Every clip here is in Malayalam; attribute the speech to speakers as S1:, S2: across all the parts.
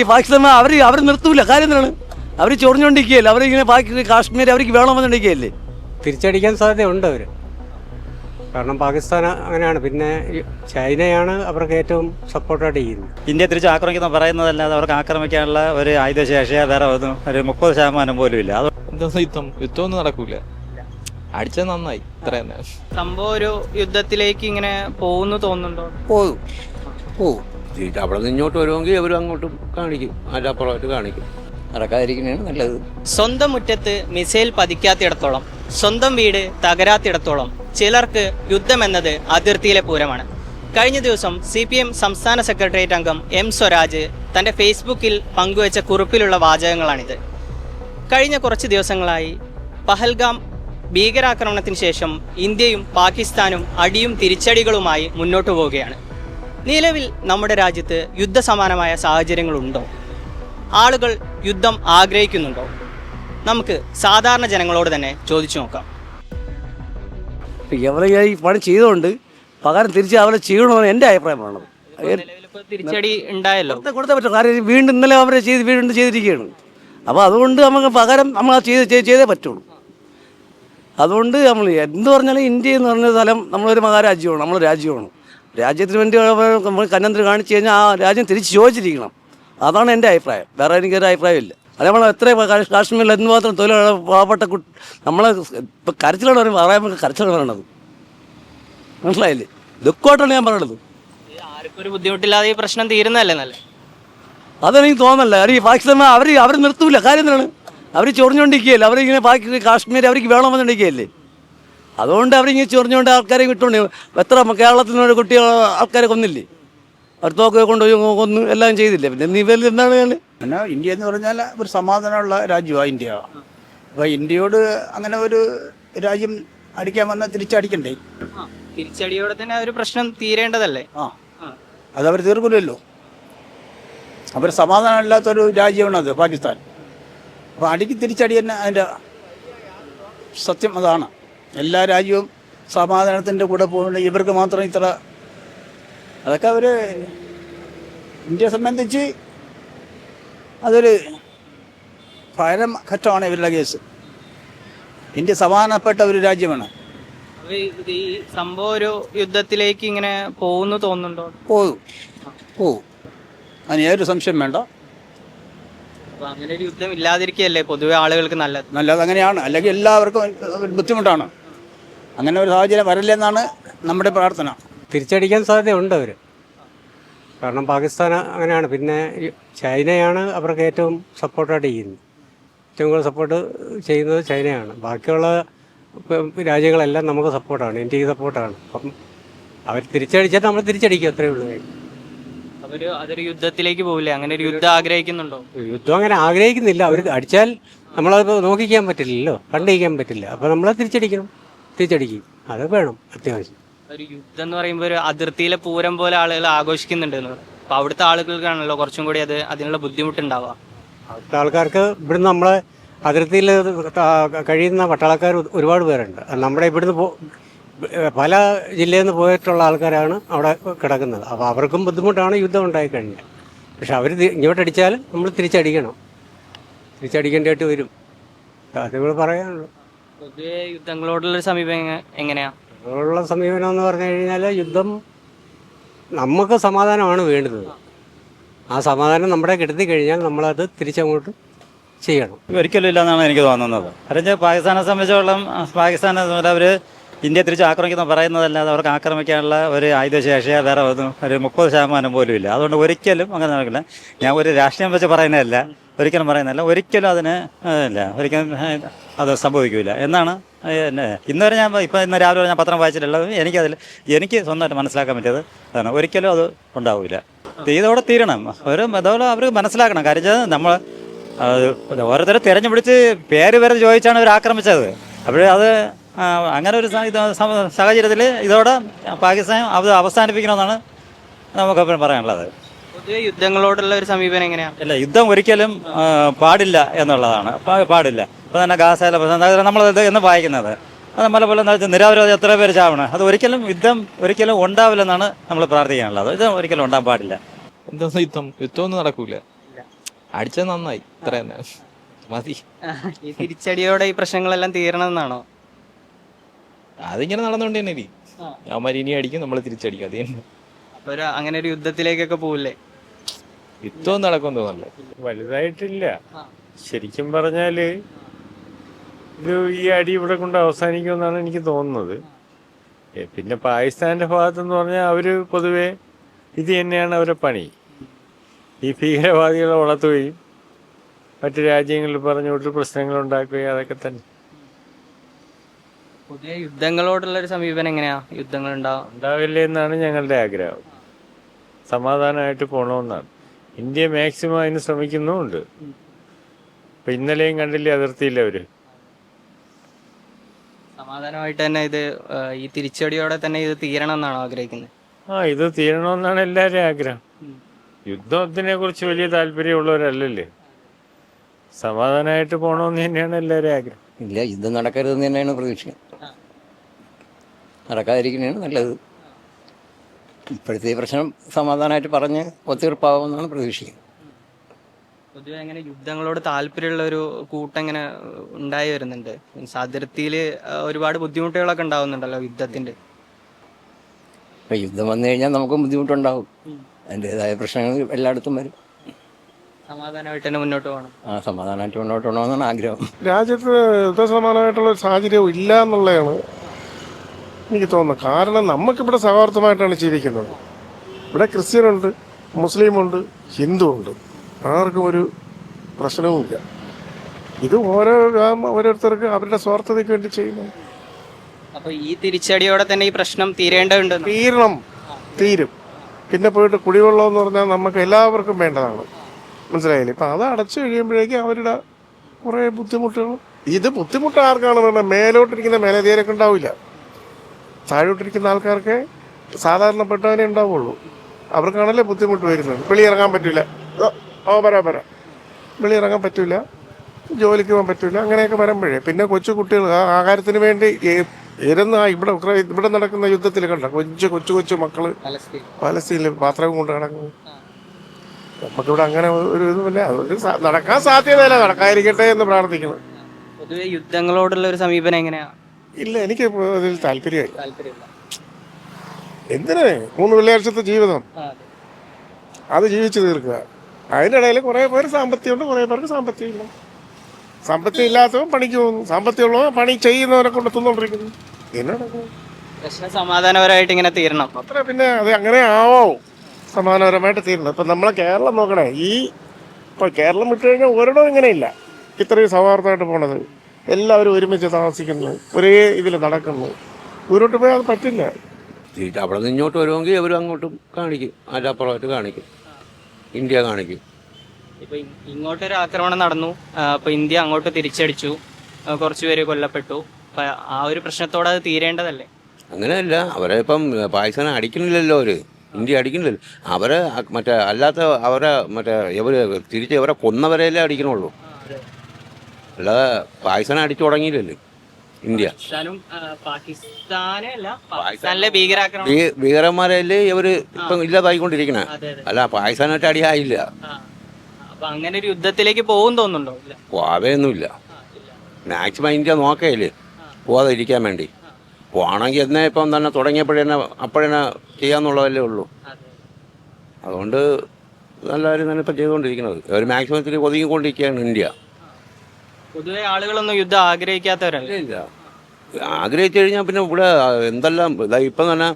S1: ഈ പാകിസ്ഥാൻ അവർ അവർ നിർത്തൂല. കാര്യം എന്താണ്? അവർ ചൊറിഞ്ഞുകൊണ്ടിരിക്കുകയല്ലേ അവരിങ്ങനെ പാകി കാശ്മീർ അവർക്ക് വേണമെന്നുണ്ടിരിക്കുകയല്ലേ
S2: തിരിച്ചടിക്കാൻ സാധ്യതയുണ്ട് അവർ കാരണം പാകിസ്ഥാൻ അങ്ങനെയാണ്. പിന്നെ ചൈനയാണ് അവർക്ക് ഏറ്റവും സപ്പോർട്ടായിട്ട് ചെയ്യുന്നത്.
S3: ഇന്ത്യ തിരിച്ച് ആക്രമിക്കുന്ന പറയുന്നതല്ലാതെ അവർക്ക് ആക്രമിക്കാനുള്ള ഒരു ആയുധശേഷിയ വേറെ ഒന്നും ഒരു മുപ്പത് ശതമാനം പോലും ഇല്ല. അത്
S4: യുദ്ധം യുദ്ധമൊന്നും നടക്കൂല. അടിച്ചത് നന്നായി. ഇത്ര
S5: സംഭവം ഒരു യുദ്ധത്തിലേക്ക് ഇങ്ങനെ പോകുന്നു തോന്നുന്നുണ്ടോ?
S6: പോകും പോവും. തിരിച്ച് അവിടെ നിന്ന് ഇങ്ങോട്ട് വരുമെങ്കിൽ അവർ അങ്ങോട്ടും കാണിക്കും. അതിന്റെ അപ്പുറമായിട്ട് കാണിക്കും. നടക്കാതിരിക്കുന്നതാണ് നല്ലത്.
S5: സ്വന്തം മുറ്റത്ത് മിസൈൽ പതിക്കാത്തിടത്തോളം സ്വന്തം വീട് തകരാത്തിടത്തോളം ചിലർക്ക് യുദ്ധം എന്നത് അതിർത്തിയിലെ പൂരമാണ്. കഴിഞ്ഞ ദിവസം സി പി എം സംസ്ഥാന സെക്രട്ടേറിയറ്റ് അംഗം എം സ്വരാജ് തന്റെ ഫേസ്ബുക്കിൽ പങ്കുവച്ച കുറിപ്പിലുള്ള വാചകങ്ങളാണിത്. കഴിഞ്ഞ കുറച്ച് ദിവസങ്ങളായി പഹൽഗാം ഭീകരാക്രമണത്തിന് ശേഷം ഇന്ത്യയും പാകിസ്ഥാനും അടിയും തിരിച്ചടികളുമായി മുന്നോട്ടു പോവുകയാണ്. നിലവിൽ നമ്മുടെ രാജ്യത്ത് യുദ്ധസമാനമായ സാഹചര്യങ്ങളുണ്ടോ? ആളുകൾ യുദ്ധം ആഗ്രഹിക്കുന്നുണ്ടോ? നമുക്ക് സാധാരണ ജനങ്ങളോട് തന്നെ ചോദിച്ചു നോക്കാം.
S1: അവരെ ഈ പണി ചെയ്തുകൊണ്ട് പകരം തിരിച്ച് അവരെ ചെയ്യണമെന്ന് എന്റെ അഭിപ്രായമാണ്
S5: തിരിച്ചടി ഉണ്ടായല്ലോ.
S1: കൊടുത്തേ പറ്റും. കാര്യം വീണ്ടും ഇന്നലെ അവരെ ചെയ്ത് വീണ്ടും ചെയ്തിരിക്കുകയാണ്. അപ്പോൾ അതുകൊണ്ട് നമുക്ക് പകരം നമ്മൾ ചെയ്ത് ചെയ്ത് പറ്റുള്ളൂ. അതുകൊണ്ട് നമ്മൾ എന്ത് പറഞ്ഞാലും ഇന്ത്യ എന്ന് പറഞ്ഞ സ്ഥലം നമ്മളൊരു മഹാരാജ്യമാണ് നമ്മൾ രാജ്യമാണ്. രാജ്യത്തിന് വേണ്ടി നമ്മൾ കന്നന്തരം കാണിച്ചു കഴിഞ്ഞാൽ ആ രാജ്യം തിരിച്ചു ചോദിച്ചിരിക്കണം അതാണ് എന്റെ അഭിപ്രായം. വേറെ എനിക്കൊരു അഭിപ്രായമില്ല. അതേപോലെ എത്ര കാശ്മീരിൽ എന്തുമാത്രം തൊഴിലുള്ള പാവപ്പെട്ട കുട്ടി നമ്മളെ ഇപ്പം കരച്ചിലോട് പറയുമ്പോൾ പറയാൻ കരച്ചിലോട് പറയണത് മനസ്സിലായില്ലേ? ദുഃഖമായിട്ടാണ് ഞാൻ പറയണത്
S5: ആർക്കൊരു ബുദ്ധിമുട്ടില്ലാതെ ഈ പ്രശ്നം തീരുന്നതല്ലേ നല്ല
S1: അതെനിക്ക് തോന്നല്ല ഈ പാകിസ്ഥാൻ അവർ അവർ നിർത്തൂല. കാര്യം എന്താണ്? അവർ ചൊറിഞ്ഞുകൊണ്ടിരിക്കുകയല്ലേ അവരിങ്ങനെ പാകി കാശ്മീർ അവർക്ക് വേണമെന്നുണ്ടിരിക്കുകയല്ലേ അതുകൊണ്ട് അവരിങ്ങനെ ചൊറിഞ്ഞുകൊണ്ട് ആൾക്കാരെ വിട്ടുകൊണ്ട് എത്ര കേരളത്തിൽ നിന്ന് കുട്ടികൾ ആൾക്കാരെ കൊന്നില്ലേ? അവർ തോക്ക് കൊണ്ടുപോയി കൊന്നു എല്ലാം ചെയ്തില്ലേ? പിന്നെ നീ വലിയ എന്താണ് ഞാൻ?
S7: പിന്നെ ഇന്ത്യ എന്ന് പറഞ്ഞാൽ ഒരു സമാധാനമുള്ള രാജ്യമാണ് ഇന്ത്യ. അപ്പോൾ ഇന്ത്യയോട് അങ്ങനെ ഒരു രാജ്യം അടിക്കാൻ വന്നാൽ തിരിച്ചടിക്കണ്ടേ?
S5: തിരിച്ചടിയോടെ തന്നെ ഒരു പ്രശ്നം തീരേണ്ടതല്ലേ?
S7: ആ. അത് അവർ തീർക്കില്ലല്ലോ അവർ സമാധാനമില്ലാത്തൊരു രാജ്യമാണ് അത് പാകിസ്ഥാൻ. അപ്പോൾ അടിക്ക് തിരിച്ചടി തന്നെ അതിന്റെ സത്യം അതാണ്. എല്ലാ രാജ്യവും സമാധാനത്തിന്റെ കൂടെ പോകുന്നുണ്ട്. ഇവർക്ക് മാത്രം ഇത്ര അതൊക്കെ അവർ ഇന്ത്യയെ സംബന്ധിച്ച് അതൊരു ഭയം ഘട്ടമാണ് ഇവരുടെ കേസ്. ഇന്ത്യ സമാധാനപ്പെട്ട ഒരു രാജ്യമാണ്.
S5: ഈ സംഭവം ഒരു യുദ്ധത്തിലേക്ക് ഇങ്ങനെ പോകുന്നു തോന്നുന്നുണ്ടോ?
S7: പോകും പോകും അതിന് ഏതൊരു സംശയം വേണ്ട.
S5: അങ്ങനെ ഒരു യുദ്ധം ഇല്ലാതിരിക്കുകയല്ലേ പൊതുവെ ആളുകൾക്ക് നല്ലത്?
S7: നല്ലത് അങ്ങനെയാണ്. അല്ലെങ്കിൽ എല്ലാവർക്കും ബുദ്ധിമുട്ടാണ്. അങ്ങനെ ഒരു സാഹചര്യം വരില്ലെന്നാണ് നമ്മുടെ പ്രാർത്ഥന.
S2: തിരിച്ചടിക്കാൻ സാധ്യതയുണ്ട് അവർ കാരണം പാകിസ്ഥാൻ അങ്ങനെയാണ്. പിന്നെ ചൈനയാണ് അവർക്ക് ഏറ്റവും സപ്പോർട്ടായിട്ട് ചെയ്യുന്നത്. ഏറ്റവും കൂടുതൽ സപ്പോർട്ട് ചെയ്യുന്നത് ചൈനയാണ്. ബാക്കിയുള്ള രാജ്യങ്ങളെല്ലാം നമുക്ക് സപ്പോർട്ടാണ്. ഇന്ത്യയ്ക്ക് സപ്പോർട്ടാണ്. അപ്പം അവർ തിരിച്ചടിച്ചാൽ നമ്മൾ തിരിച്ചടിക്കും. അത്രേ ഉള്ളൂ.
S5: അതൊരു അതൊരു യുദ്ധത്തിലേക്ക് പോവില്ലേ? അങ്ങനെ ഒരു യുദ്ധം ആഗ്രഹിക്കുന്നുണ്ടോ?
S2: യുദ്ധം അങ്ങനെ ആഗ്രഹിക്കുന്നില്ല. അവർ അടിച്ചാൽ നമ്മളത് നോക്കിക്കാൻ പറ്റില്ലല്ലോ. കണ്ടിരിക്കാൻ പറ്റില്ല. അപ്പോൾ നമ്മൾ തിരിച്ചടിക്കണം. തിരിച്ചടിക്കും അത് വേണം അത്യാവശ്യം.
S5: ഒരു യുദ്ധം എന്ന് പറയുമ്പോൾ ഒരു അതിർത്തിയിലെ പൂരം പോലെ ആളുകൾ ആഘോഷിക്കുന്നുണ്ട്. അപ്പൊ അവിടുത്തെ ആളുകൾക്കാണല്ലോ കുറച്ചും കൂടി അത് അതിനുള്ള ബുദ്ധിമുട്ടുണ്ടാവുക.
S2: അവിടുത്തെ ആൾക്കാർക്ക് ഇവിടെ നമ്മളെ അതിർത്തിയിൽ കഴിയുന്ന പട്ടാളക്കാർ ഒരുപാട് പേരുണ്ട്. നമ്മുടെ ഇവിടുന്ന് പല ജില്ലയിൽ നിന്ന് പോയിട്ടുള്ള ആൾക്കാരാണ് അവിടെ കിടക്കുന്നത്. അപ്പോൾ അവർക്കും ബുദ്ധിമുട്ടാണ് യുദ്ധം ഉണ്ടായി കഴിഞ്ഞാൽ. പക്ഷെ അവർ ഇങ്ങോട്ടടിച്ചാൽ നമ്മൾ തിരിച്ചടിക്കണം. തിരിച്ചടിക്കേണ്ടതായിട്ട് വരും. അതുകൾ പറയാനുള്ളൂ.
S5: പൊതുവെ യുദ്ധങ്ങളോടുള്ള സമീപനം സമീപം എങ്ങനെയാ?
S2: ഉള്ള സമീപനം എന്ന് പറഞ്ഞു കഴിഞ്ഞാൽ യുദ്ധം നമുക്ക് സമാധാനമാണ് വേണ്ടത്. ആ സമാധാനം നമ്മുടെ കിട്ടി കഴിഞ്ഞാൽ നമ്മളത് തിരിച്ചങ്ങോട്ട് ചെയ്യണം.
S3: ഒരിക്കലും ഇല്ലെന്നാണ് എനിക്ക് തോന്നുന്നത്. കാരണം പാകിസ്ഥാനെ സംബന്ധിച്ചോളം പാകിസ്ഥാനെ അവർ ഇന്ത്യ തിരിച്ച് ആക്രമിക്കുന്ന പറയുന്നതല്ലാതെ അവർക്ക് ആക്രമിക്കാനുള്ള ഒരു ആയുധശേഷിയ വേറെ ഒന്നും ഒരു മുപ്പത് ശതമാനം പോലും ഇല്ല. അതുകൊണ്ട് ഒരിക്കലും അങ്ങനെ നടക്കില്ല. ഞാൻ ഒരു രാഷ്ട്രീയം വെച്ച് പറയുന്നതല്ല ഒരിക്കലും പറയുന്നതല്ല. ഒരിക്കലും അതിന് ഇല്ല. ഒരിക്കലും അത് സംഭവിക്കില്ല എന്നാണ് എന്നെ ഇന്നുവരെ ഞാൻ ഇപ്പം ഇന്ന് രാവിലെ ഞാൻ പത്രം വായിച്ചിട്ടുള്ളത് എനിക്കതിൽ എനിക്ക് സ്വന്തമായിട്ട് മനസ്സിലാക്കാൻ പറ്റിയത് അതാണ്. ഒരിക്കലും അത് ഉണ്ടാവില്ല. ഇതോടെ തീരണം. ഒരു അതോടെ അവർ മനസ്സിലാക്കണം. കാര്യം നമ്മൾ ഓരോരുത്തരെ തിരഞ്ഞു പേര് വരെ ചോദിച്ചാണ് അവർ ആക്രമിച്ചത്. അപ്പോൾ അത് അങ്ങനെ ഒരു സാഹചര്യത്തിൽ ഇതോടെ പാകിസ്ഥാൻ അത് അവസാനിപ്പിക്കണമെന്നാണ് നമുക്ക് പറയാനുള്ളത്.
S5: പൊതുവെ യുദ്ധങ്ങളോടുള്ള ഒരു സമീപനം എങ്ങനെയാണ്
S3: അല്ല യുദ്ധം ഒരിക്കലും പാടില്ല എന്നുള്ളതാണ്. പാടില്ല. ഇപ്പോൾ തന്നെ ഗാസയിലെ പ്രശ്നം. നമ്മൾ ഇത് എന്ന് വായിക്കുന്നത്. അത് നമ്മളെ പോലെ എന്താ വെച്ചാൽ നിരാവരോധം എത്ര പേര് ചാവണം. അത് ഒരിക്കലും യുദ്ധം ഒരിക്കലും ഉണ്ടാവില്ലെന്നാണ് നമ്മൾ പ്രാർത്ഥിക്കാനുള്ളത്. ഇത് ഒരിക്കലും ഉണ്ടാകാൻ പാടില്ല.
S4: എന്താ യുദ്ധം? യുദ്ധമൊന്നും നടക്കൂല. അടിച്ചത് നന്നായി. ഇത്ര തന്നെ. മതി.
S5: ഈ തിരിച്ചടിയോടെ ഈ പ്രശ്നങ്ങളെല്ലാം തീരണമെന്നാണോ?
S4: അതിങ്ങനെ നടന്നുകൊണ്ട് തന്നെ ഇരി അവന്മാർ ഇനി അടിക്കും നമ്മൾ തിരിച്ചടിക്കും അത് തന്നെ.
S5: അപ്പൊ ഒരു അങ്ങനെ ഒരു യുദ്ധത്തിലേക്കൊക്കെ പോവില്ലേ?
S4: യുദ്ധം നടക്കും തോന്നല്ലേ
S8: വലുതായിട്ടില്ല. ശരിക്കും പറഞ്ഞാൽ ഇത് ഈ അടി ഇവിടെ കൊണ്ട് അവസാനിക്കുമെന്നാണ് എനിക്ക് തോന്നുന്നത്. പിന്നെ പാകിസ്ഥാന്റെ ഭാഗത്തെന്ന് പറഞ്ഞാൽ അവർ പൊതുവെ ഇത് തന്നെയാണ് അവരുടെ പണി. ഈ ഭീകരവാദികളെ വളർത്തുകയും മറ്റു രാജ്യങ്ങളിൽ പറഞ്ഞു വിട്ട് പ്രശ്നങ്ങൾ ഉണ്ടാക്കുകയും അതൊക്കെ തന്നെ.
S5: പൊതുവെ യുദ്ധങ്ങളോടുള്ള ഒരു സമീപനം എങ്ങനെയാ? യുദ്ധങ്ങൾ ഉണ്ടാവും
S8: ഉണ്ടാവില്ല എന്നാണ് ഞങ്ങളുടെ ആഗ്രഹം. സമാധാനമായിട്ട് പോകണമെന്നാണ്. ഇന്ത്യ മാക്സിമം അതിന് ശ്രമിക്കുന്നുമുണ്ട്. ഇപ്പൊ ഇന്നലെയും കണ്ടില്ലേ അതിർത്തിയില്ല അവർ?
S5: സമാധാനമായിട്ട് തന്നെ ഇത് ആ, ഈ തിരിച്ചടിയോടെ തന്നെ ഇത് തീരണം എന്നാണോ ആഗ്രഹിക്കുന്നത്?
S8: ആ ഇത് തീരണമെന്നാണ് എല്ലാവരുടെയും ആഗ്രഹം. യുദ്ധത്തിനെ കുറിച്ച് വലിയ താല്പര്യമുള്ളവരല്ലല്ലേ? സമാധാനമായിട്ട് പോകണമെന്ന് തന്നെയാണ് എല്ലാവരുടെയും ആഗ്രഹം.
S6: ഇല്ല യുദ്ധം നടക്കരുതെന്ന് തന്നെയാണ് പ്രതീക്ഷ നടക്കാതിരിക്കുന്നതാണ് നല്ലത്. ഇപ്പോഴത്തെ ഈ പ്രശ്നം സമാധാനമായിട്ട് പറഞ്ഞ് ഒത്തീർപ്പാവുമെന്നാണ് പ്രതീക്ഷിക്കുന്നത്.
S5: പൊതുവെ അങ്ങനെ യുദ്ധങ്ങളോട് താല്പര്യമുള്ള ഒരു കൂട്ടം ഇങ്ങനെ ഉണ്ടായി വരുന്നുണ്ട്. മീൻസ് അതിർത്തിയിൽ ഒരുപാട് ബുദ്ധിമുട്ടുകളൊക്കെ ഉണ്ടാവുന്നുണ്ടല്ലോ യുദ്ധത്തിന്റെ
S6: ഇപ്പം യുദ്ധം വന്നു കഴിഞ്ഞാൽ നമുക്കും ബുദ്ധിമുട്ടുണ്ടാവും. അതിന്റെതായ പ്രശ്നങ്ങൾ എല്ലായിടത്തും വരും.
S5: സമാധാനമായിട്ട് തന്നെ മുന്നോട്ട് പോകണം.
S6: ആ സമാധാനമായിട്ട് മുന്നോട്ട് പോകണമെന്നാണ് ആഗ്രഹം.
S9: രാജ്യത്ത് യുദ്ധസമാനമായിട്ടുള്ള ഒരു സാഹചര്യം ഇല്ല എന്നുള്ളതാണ് എനിക്ക് തോന്നുന്നു. കാരണം നമുക്കിവിടെ സൗഹാർദ്ദമായിട്ടാണ് ജീവിക്കുന്നത്. ഇവിടെ ക്രിസ്ത്യനുണ്ട് മുസ്ലിമുണ്ട് ഹിന്ദു ഉണ്ട് ആർക്കും ഒരു പ്രശ്നവുമില്ല. ഇത് ഓരോ ഓരോരുത്തർക്ക് അവരുടെ സ്വാർത്ഥതയ്ക്ക് വേണ്ടി ചെയ്യുന്നു.
S5: അപ്പൊ ഈ തിരിച്ചടിയോടെ തന്നെ ഈ പ്രശ്നം തീരേണ്ടതുണ്ട്
S9: തീരണം. തീരും. പിന്നെ പോയിട്ട് കുടിവെള്ളം എന്ന് പറഞ്ഞാൽ നമുക്ക് എല്ലാവർക്കും വേണ്ടതാണ്. മനസ്സിലായില്ലേ? ഇപ്പം അത് അടച്ചു കഴിയുമ്പോഴേക്കും അവരുടെ കുറേ ബുദ്ധിമുട്ടുകൾ. ഇത് ബുദ്ധിമുട്ട് ആർക്കാണെന്ന് പറഞ്ഞാൽ മേലോട്ടിരിക്കുന്ന മേലധികാരൊക്കെ ഉണ്ടാവില്ല. താഴോട്ടിരിക്കുന്ന ആൾക്കാർക്ക് സാധാരണപ്പെട്ടവനെ ഉണ്ടാവുള്ളൂ. അവർക്കാണല്ലേ ബുദ്ധിമുട്ട് വരുന്നത്. വെളിയിറങ്ങാൻ പറ്റില്ല ഓ വരാ വരാ വെളിയിറങ്ങാൻ പറ്റില്ല ജോലിക്ക് പോകാൻ പറ്റില്ല അങ്ങനെയൊക്കെ വരുമ്പോഴേ. പിന്നെ കൊച്ചു കുട്ടികൾ ആ ആഹാരത്തിന് വേണ്ടി ഇരുന്ന ഇവിടെ ഇവിടെ നടക്കുന്ന യുദ്ധത്തിൽ കണ്ട? കൊച്ചു കൊച്ചു കൊച്ചു മക്കൾ. പലസ്തീനിൽ പാത്രം കൊണ്ട് കിടക്കുന്നു നമുക്കിവിടെ അങ്ങനെ ഒരു ഇതുമില്ല. അതുകൊണ്ട് നടക്കാൻ സാധ്യതയില്ല. നടക്കാതിരിക്കട്ടെ എന്ന് പ്രാർത്ഥിക്കുന്നു.
S5: പൊതുവെ യുദ്ധങ്ങളോടുള്ള ഒരു സമീപനം എങ്ങനെയാ?
S9: ഇല്ല എനിക്ക് അതിൽ താല്പര്യമായി
S5: താല്പര്യമില്ല.
S9: എന്തിനേ? മൂന്ന് വെള്ളിയാഴ്ചത്തെ ജീവിതം. അത്. ജീവിച്ചു തീർക്കുക. അതിന്റെ ഇടയിൽ കുറേ പേര് സാമ്പത്തികമുണ്ട് കുറേ പേർക്ക് സാമ്പത്തികമില്ല. സാമ്പത്തികം ഇല്ലാത്തവൻ പണിക്ക് പോകുന്നു. സാമ്പത്തികമുള്ളവൻ പണി ചെയ്യുന്നവരെ കൊണ്ട് തിന്നോണ്ടിരിക്കുന്നു എന്നാണ്
S5: പ്രശ്നം സമാധാനപരമായിട്ട് ഇങ്ങനെ തീരണം.
S9: അത്ര പിന്നെ അത് അങ്ങനെ ആവോ? സമാധാനപരമായിട്ട് തീരണം. ഇപ്പം നമ്മളെ കേരളം നോക്കണേ ഈ ഇപ്പം കേരളം വിട്ടു കഴിഞ്ഞാൽ ഒരിടവും ഇങ്ങനെയില്ല. ഇത്രയും സൗഹാർദ്ദമായിട്ട് പോണത്. എല്ലാവരും ഒരുമിച്ച് താമസിക്കുന്നു ഒരേ ഇതിൽ നടക്കുന്നു. ഇവരോട്ട് പോയാൽ അത് പറ്റില്ല.
S6: തിരിച്ച് അവിടെ നിന്ന് ഇങ്ങോട്ട് വരുമെങ്കിൽ അവരും അങ്ങോട്ടും കാണിക്കും അതിന്റെ അപ്പുറമായിട്ട് കാണിക്കും. ഇന്ത്യ കാണിക്കും.
S5: ഇപ്പൊ ഇങ്ങോട്ടൊരു ആക്രമണം നടന്നു. അപ്പൊ ഇന്ത്യ അങ്ങോട്ട് തിരിച്ചടിച്ചു. കുറച്ചുപേര് കുറച്ച് പേര് കൊല്ലപ്പെട്ടു. അപ്പൊ ആ ഒരു പ്രശ്നത്തോടെ അത് തീരേണ്ടതല്ലേ?
S6: അങ്ങനെയല്ല അവരെ ഇപ്പം പാകിസ്ഥാനെ അടിക്കുന്നില്ലല്ലോ അവർ. ഇന്ത്യ അടിക്കണില്ലല്ലോ അവരെ മറ്റേ അല്ലാത്ത അവരെ മറ്റേ ഇവർ തിരിച്ച് അവരെ കൊന്നവരെയല്ലേ അടിക്കണുള്ളൂ. അല്ലാതെ പാകിസ്ഥാനെ അടിച്ചു തുടങ്ങിയില്ലല്ലോ. ഇന്ത്യ. ഭീകരന്മാരല്ലേ ഇവർ ഇപ്പം ഇല്ലാതായിക്കൊണ്ടിരിക്കണേ? അല്ല പാകിസ്ഥാനായിട്ട് അടിയായില്ല.
S5: അങ്ങനെ ഒരു യുദ്ധത്തിലേക്ക് പോകും തോന്നുന്നുണ്ടോ? ഇല്ല.
S6: പോവേന്നുമില്ല മാക്സിമം ഇന്ത്യ നോക്കയില്ലേ പോവാതെ ഇരിക്കാൻ വേണ്ടി. പോകണമെങ്കിൽ എന്നേ ഇപ്പം തന്നെ തുടങ്ങിയപ്പോഴേ അപ്പോഴേ ചെയ്യാന്നുള്ളതല്ലേ ഉള്ളൂ. അതുകൊണ്ട് നല്ല കാര്യം തന്നെ ഇപ്പം ചെയ്തുകൊണ്ടിരിക്കുന്നത്. ഒരു മാക്സിമത്തിൽ ഒതുങ്ങിക്കൊണ്ടിരിക്കുകയാണ് ഇന്ത്യ.
S5: പൊതുവെ ആളുകളൊന്നും യുദ്ധം ആഗ്രഹിക്കാത്തവരല്ലേ.
S6: ആഗ്രഹിച്ചു കഴിഞ്ഞാൽ പിന്നെ ഇവിടെ എന്തെല്ലാം ഇപ്പൊ തന്നെ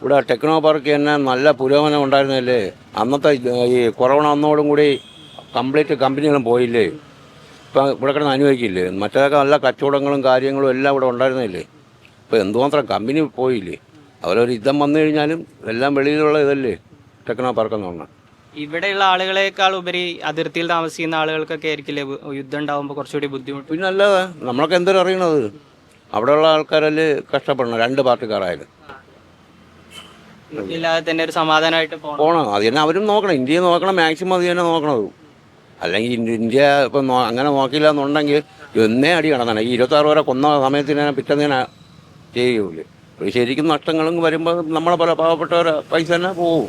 S6: ഇവിടെ ടെക്നോ പാർക്ക് തന്നെ നല്ല പുരോഗമനം ഉണ്ടായിരുന്നല്ലേ? അന്നത്തെ ഈ കൊറോണ വന്നോടും കൂടി കംപ്ലീറ്റ് കമ്പനികളും പോയില്ലേ? ഇപ്പൊ ഇവിടെ കിടന്ന് അനുഭവിക്കില്ലേ? മറ്റേതൊക്കെ നല്ല കച്ചവടങ്ങളും കാര്യങ്ങളും എല്ലാം ഇവിടെ ഉണ്ടായിരുന്നില്ലേ? ഇപ്പൊ എന്തുമാത്രം കമ്പനി പോയില്ലേ? അവരൊരു യുദ്ധം വന്നു കഴിഞ്ഞാലും എല്ലാം വെളിയിലുള്ള ഇതല്ലേ? ടെക്നോ പാർക്ക് എന്ന് പറഞ്ഞാൽ.
S5: ഇവിടെയുള്ള ആളുകളെക്കാൾ ഉപരി അതിർത്തിയിൽ താമസിക്കുന്ന ആളുകൾക്കൊക്കെ ആയിരിക്കില്ലേ യുദ്ധം ഉണ്ടാവുമ്പോൾ കുറച്ചുകൂടി ബുദ്ധിമുട്ട്?
S6: പിന്നെ അല്ലാതെ നമ്മളൊക്കെ എന്തൊരു അറിയണത്? അവിടെയുള്ള ആൾക്കാരല്ലേ കഷ്ടപ്പെടണം രണ്ട് പാർട്ടിക്കാരായാലും.
S5: ഇല്ലാതെ തന്നെ ഒരു സമാധാനമായിട്ട് പോകണം
S6: അത് തന്നെ അവരും നോക്കണം. ഇന്ത്യയെ നോക്കണം. മാക്സിമം അത് തന്നെ നോക്കണത്. അല്ലെങ്കിൽ ഇന്ത്യ- ഇപ്പം അങ്ങനെ നോക്കില്ല എന്നുണ്ടെങ്കിൽ എന്നേ അടി കടന്നാണ്. ഈ ഇരുപത്താറ് വരെ കൊന്ന സമയത്ത് ഞാൻ പിറ്റേന്ന് ചെയ്യൂലേ. അപ്പോൾ ശരിക്കും നഷ്ടങ്ങളും വരുമ്പോൾ നമ്മളെ പല പാവപ്പെട്ടവരെ പൈസ തന്നെ പോവും.